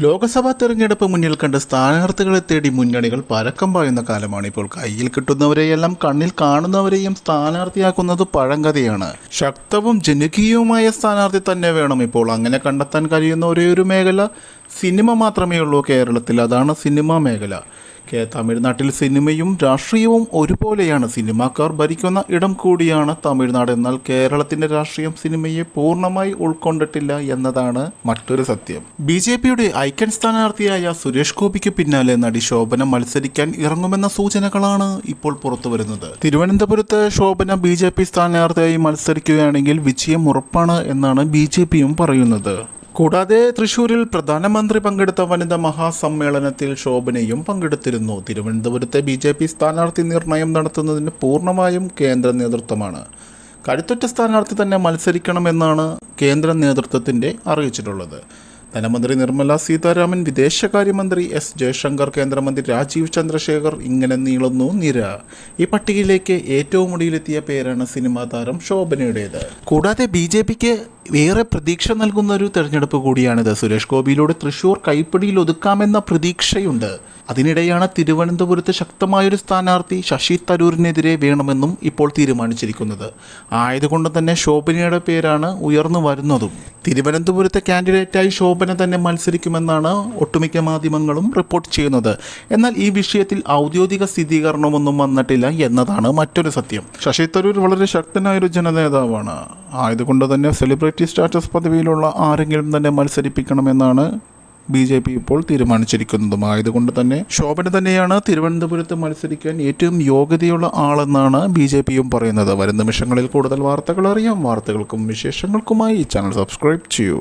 ലോക്സഭാ തെരഞ്ഞെടുപ്പ് മുന്നിൽ കണ്ട് സ്ഥാനാർത്ഥികളെ തേടി മുന്നണികൾ പരക്കം പായുന്ന കാലമാണ് ഇപ്പോൾ. കയ്യിൽ കിട്ടുന്നവരെയെല്ലാം കണ്ണിൽ കാണുന്നവരെയും സ്ഥാനാർത്ഥിയാക്കുന്നത് പഴങ്കഥയാണ്. ശക്തവും ജനകീയവുമായ സ്ഥാനാർത്ഥി തന്നെ വേണം ഇപ്പോൾ അങ്ങനെ കണ്ടെത്താൻ കഴിയുന്ന ഒരേ ഒരു മേഖല. സിനിമ മാത്രമേ ഉള്ളൂ കേരളത്തിൽ. അതാണ് സിനിമാ മേഖല. തമിഴ്നാട്ടിൽ സിനിമയും രാഷ്ട്രീയവും ഒരുപോലെയാണ്. സിനിമാക്കാർ ഭരിക്കുന്ന ഇടം കൂടിയാണ് തമിഴ്നാട്. എന്നാൽ കേരളത്തിന്റെ രാഷ്ട്രീയം സിനിമയെ പൂർണമായി ഉൾക്കൊണ്ടിട്ടില്ല എന്നതാണ് മറ്റൊരു സത്യം. ബി ജെ പിയുടെ ഐക്യൻ സ്ഥാനാർത്ഥിയായ സുരേഷ് ഗോപിക്ക് പിന്നാലെ നടി ശോഭന മത്സരിക്കാൻ ഇറങ്ങുമെന്ന സൂചനകളാണ് ഇപ്പോൾ പുറത്തുവരുന്നത്. തിരുവനന്തപുരത്ത് ശോഭന ബി ജെ പി സ്ഥാനാർത്ഥിയായി മത്സരിക്കുകയാണെങ്കിൽ വിജയം ഉറപ്പാണ് എന്നാണ് ബി ജെ പിയും പറയുന്നത്. കൂടാതെ തൃശൂരിൽ പ്രധാനമന്ത്രി പങ്കെടുത്ത വനിതാ മഹാസമ്മേളനത്തിൽ ശോഭനയും പങ്കെടുത്തിരുന്നു. തിരുവനന്തപുരത്തെ ബി ജെ പി സ്ഥാനാർത്ഥി നിർണയം നടത്തുന്നതിന് പൂർണമായും കേന്ദ്ര നേതൃത്വമാണ്. കരുത്തുറ്റ സ്ഥാനാർത്ഥി തന്നെ മത്സരിക്കണമെന്നാണ് കേന്ദ്ര നേതൃത്വത്തിന്റെ അറിയിച്ചിട്ടുള്ളത്. ധനമന്ത്രി നിർമ്മല സീതാരാമൻ വിദേശകാര്യമന്ത്രി എസ് ജയശങ്കർ കേന്ദ്രമന്ത്രി രാജീവ് ചന്ദ്രശേഖർ ഇങ്ങനെ നീളുന്നു നിര. ഈ പട്ടികയിലേക്ക് ഏറ്റവും മുടിയിലെത്തിയ പേരാണ് സിനിമാ താരം ശോഭനയുടേത്. കൂടാതെ ബി ജെ പിക്ക് ഏറെ പ്രതീക്ഷ നൽകുന്ന ഒരു തെരഞ്ഞെടുപ്പ് കൂടിയാണിത്. സുരേഷ് ഗോപിയിലൂടെ തൃശൂർ കൈപ്പിടിയിൽ ഒതുക്കാമെന്ന പ്രതീക്ഷയുണ്ട്. അതിനിടെയാണ് തിരുവനന്തപുരത്ത് ശക്തമായൊരു സ്ഥാനാർത്ഥി ശശി തരൂരിനെതിരെ വേണമെന്നും ഇപ്പോൾ തീരുമാനിച്ചിരിക്കുന്നത്. ആയതുകൊണ്ട് തന്നെ ശോഭനയുടെ പേരാണ് ഉയർന്നു വരുന്നതും. തിരുവനന്തപുരത്തെ കാൻഡിഡേറ്റായി ശോഭന തന്നെ മത്സരിക്കുമെന്നാണ് ഒട്ടുമിക്ക മാധ്യമങ്ങളും റിപ്പോർട്ട് ചെയ്യുന്നത്. എന്നാൽ ഈ വിഷയത്തിൽ ഔദ്യോഗിക സ്ഥിരീകരണമൊന്നും വന്നിട്ടില്ല എന്നതാണ് മറ്റൊരു സത്യം. ശശി തരൂർ വളരെ ശക്തനായൊരു ജനനേതാവാണ്. ആയതുകൊണ്ട് തന്നെ സെലിബ്രിറ്റി സ്റ്റാറ്റസ് പദവിയിലുള്ള ആരെങ്കിലും തന്നെ മത്സരിപ്പിക്കണമെന്നാണ് ബി ജെ പി ഇപ്പോൾ തീരുമാനിച്ചിരിക്കുന്നതും ആയതുകൊണ്ട് തന്നെ ശോഭന തന്നെയാണ് തിരുവനന്തപുരത്ത് മത്സരിക്കാൻ ഏറ്റവും യോഗ്യതയുള്ള ആളെന്നാണ് ബി ജെ പിയും പറയുന്നത്. വരും നിമിഷങ്ങളിൽ കൂടുതൽ വാർത്തകൾ അറിയാം. വാർത്തകൾക്കും വിശേഷങ്ങൾക്കുമായി ഈ ചാനൽ സബ്സ്ക്രൈബ് ചെയ്യൂ.